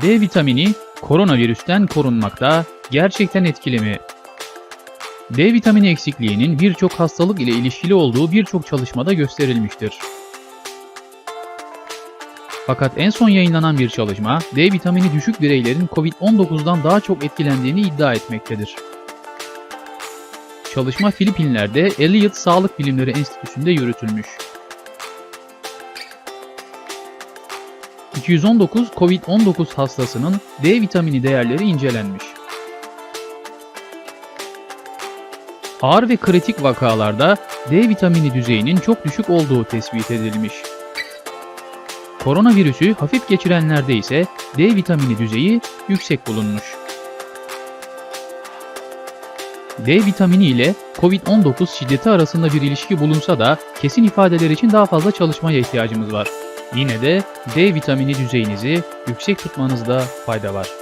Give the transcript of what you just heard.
D vitamini koronavirüsten korunmakta gerçekten etkili mi? D vitamini eksikliğinin birçok hastalık ile ilişkili olduğu birçok çalışmada gösterilmiştir. Fakat en son yayınlanan bir çalışma D vitamini düşük bireylerin COVID-19'dan daha çok etkilendiğini iddia etmektedir. Çalışma Filipinler'de Elliot Sağlık Bilimleri Enstitüsü'nde yürütülmüş. 219 COVID-19 hastasının D vitamini değerleri incelenmiş. Ağır ve kritik vakalarda D vitamini düzeyinin çok düşük olduğu tespit edilmiş. Koronavirüsü hafif geçirenlerde ise D vitamini düzeyi yüksek bulunmuş. D vitamini ile COVID-19 şiddeti arasında bir ilişki bulunsa da kesin ifadeler için daha fazla çalışmaya ihtiyacımız var. Yine de D vitamini düzeyinizi yüksek tutmanızda fayda var.